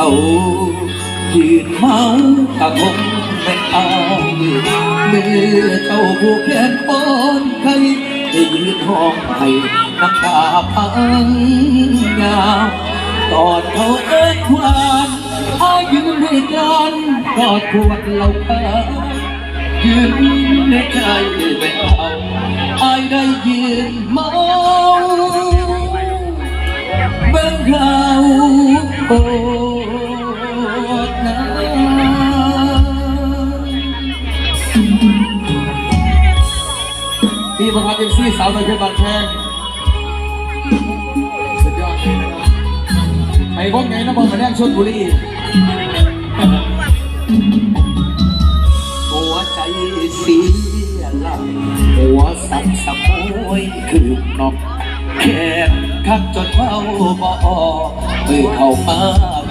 เขายืนเมากับผมเอาเมื่อเจ้าผู้แขนปอนใครได้ยืนห้องให้น้ำตาพังยาวตอนเขาเอิ้นควานอายืนให้กันกอดขวดเหล้าขาวยืนในใจเป็นเอา ปีประพันธ์เอ็มซีสาวในเพชรบานแพงสุดยอดไปพบไงนะบอลมาแนงชนบุรีหัวใจเสียหลักหัวสับสะโมยคือนอกแค่คักจนเมาบ่อกเมื่อเข้ามา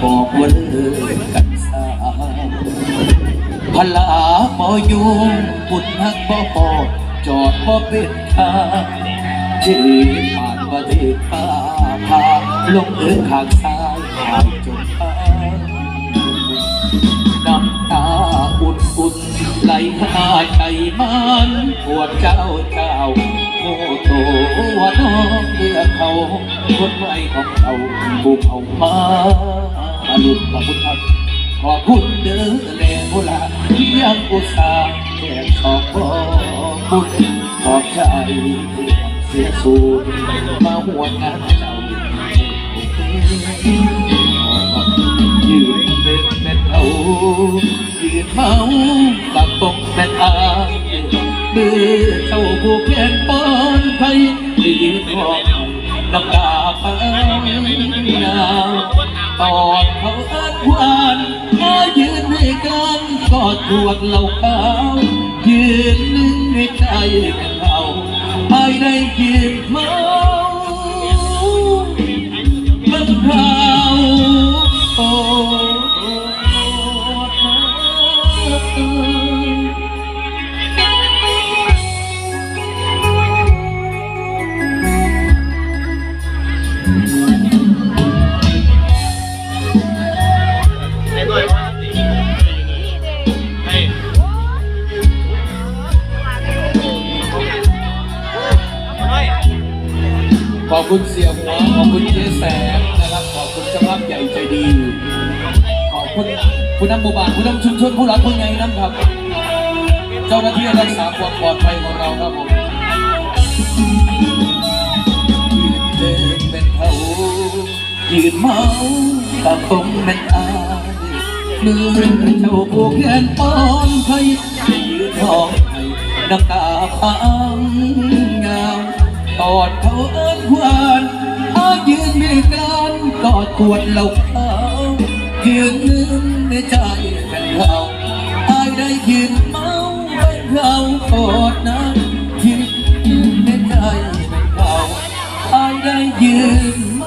บอกว่าเลิกกันสาพลาบ่ยุ่งปุ่นหักบ่อ จอดบ่เป็นทางที่ผ่านประเทศฟ้าพาลงเอือข้างซ้ายหายจนทางน้ำตาอุ่นอุ่นๆไหลหาใจมันปวดเจ้าเจ้าโอ้โตว่าน้องเลือกเขาคนไว้ของเขาผู้เขามาอรุณขอบคุณครับขอบคุณเด้อแลโบราณที่ยังอุตส่าห์แก่ขอบ คุณขอบใจเสียสูญมาห่วงานเจ้ายืนเป็นเป็นเอายืนเมากับตกเป็นอาเมื่อเจ้าผู้แขนปอนไทยได้ยืนร้องน้ำตาพังยาวตอนเขาอิ้นวานมายืนให้กันกอดทวดเหล่าขาว ในใจเป็นเราภายในเกียรติมา คุณเสียหัวขอบคุณเจ๊แสงนะครับ ขอบคุณเจ้าภาพใหญ่ใจดี ขอบคุณผู้นำหมู่บ้านผู้นำชุมชนผู้หลักผู้ใหญ่น้ำครับ เจ้าหน้าที่รักษาความปลอดภัยของเราครับผมยืนเดินเป็นเขายืนเมากับคงเป็นอาเมื่อเจ้าผูกแขนป้อนไทยยืนหองให้น้ำตาพัง อนเขาเอิ้นควานอายืนไม่กันกอดกวดเหล้าขายืนนึงในใจเป็นเราอายได้ยืนเมาเป็นเรากอดนั้นยืนในใจเป็นเราอายได้ยืน